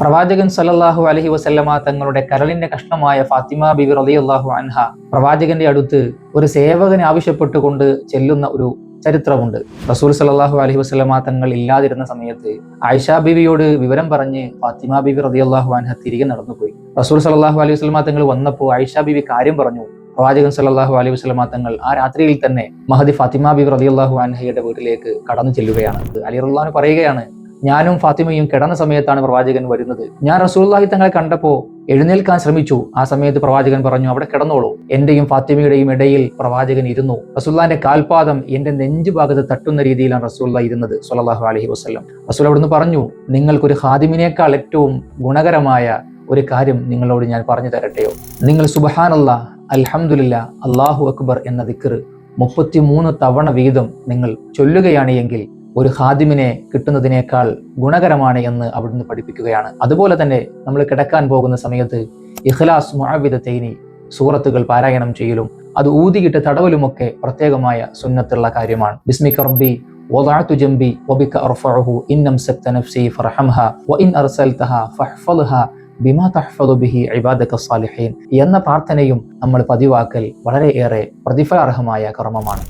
പ്രവാചകൻ സല്ലല്ലാഹു അലഹി വസല്ലമ തങ്ങളുടെ കരളിന്റെ കഷ്ണമായ ഫാത്തിമ ബിബി റളിയല്ലാഹു അൻഹ പ്രവാചകന്റെ അടുത്ത് ഒരു സേവകനെ ആവശ്യപ്പെട്ടുകൊണ്ട് ചെല്ലുന്ന ഒരു ചരിത്രമുണ്ട്. റസൂൽ സല്ലല്ലാഹു അലഹി വസ്ലമ തങ്ങൾ ഇല്ലാതിരുന്ന സമയത്ത് ആയിഷ ബിവിയോട് വിവരം പറഞ്ഞ് ഫാത്തിമ ബിബി റളിയല്ലാഹു അൻഹ തിരികെ നടന്നുപോയി. റസൂൽ സല്ലല്ലാഹു അലൈഹി വസ്ലമ തങ്ങൾ വന്നപ്പോൾ ആയിഷ ബിബി കാര്യം പറഞ്ഞു. പ്രവാചകൻ സല്ലല്ലാഹു അലൈഹി വസ്ലമ തങ്ങൾ ആ രാത്രിയിൽ തന്നെ മഹദി ഫാത്തിമ ബിബി റളിയല്ലാഹു അൻഹയുടെ വീട്ടിലേക്ക് കടന്നു ചെല്ലുകയാണ്. അലി റുല്ലാൻ പറയുകയാണ് ഞാനും ഫാത്തിമയും കിടന്ന സമയത്താണ് പ്രവാചകൻ വരുന്നത്. ഞാൻ റസൂലുള്ളാഹി തങ്ങളെ കണ്ടപ്പോൾ എഴുന്നേൽക്കാൻ ശ്രമിച്ചു. ആ സമയത്ത് പ്രവാചകൻ പറഞ്ഞു അവിടെ കിടന്നോളൂ. എന്റെയും ഫാത്തിമയുടെയും ഇടയിൽ പ്രവാചകൻ ഇരുന്നു. റസൂല്ലാന്റെ കാൽപാദം എന്റെ നെഞ്ചു ഭാഗത്ത് തട്ടുന്ന രീതിയിലാണ് റസൂല്ല ഇരുന്നത് സല്ലല്ലാഹു അലഹി വസ്ലം റസൂൽ അവിടുന്ന് പറഞ്ഞു നിങ്ങൾക്കൊരു ഹാദിമിനേക്കാൾ ഏറ്റവും ഗുണകരമായ ഒരു കാര്യം നിങ്ങളോട് ഞാൻ പറഞ്ഞു തരട്ടെയോ? നിങ്ങൾ സുബഹാനല്ല അൽഹംദുലില്ല അള്ളാഹു അക്ബർ എന്ന ദിക്കർ മുപ്പത്തിമൂന്ന് തവണ വീതം നിങ്ങൾ ചൊല്ലുകയാണ് എങ്കിൽ ഒരു ഹാദിമിനെ കിട്ടുന്നതിനേക്കാൾ ഗുണകരമാണ് എന്ന് അവിടുന്ന് പഠിപ്പിക്കുകയാണ് അതുപോലെ തന്നെ നമ്മൾ കിടക്കാൻ പോകുന്ന സമയത്ത് ഇഖ്ലാസ് മുഅവിദ തൈനി സൂറത്തുകൾ പാരായണം ചെയ്യലും അത് ഊതിയിട്ട് തടവലുമൊക്കെ പ്രത്യേകമായ സുന്നത്തുള്ള കാര്യമാണ് ബിസ്മിക റബ്ബി وضعت جنبي وبك أرفعه إن أمسكت نفسي فارحمها وإن أرسلتها فاحفظها ബിമാ തഹ്ഫദു ബിഹി ഇബാദക സാലിഹീൻ എന്ന പ്രാർത്ഥനയും നമ്മൾ പതിവാക്കൽ വളരെയേറെ പ്രതിഫലാർഹമായ കർമ്മമാണ്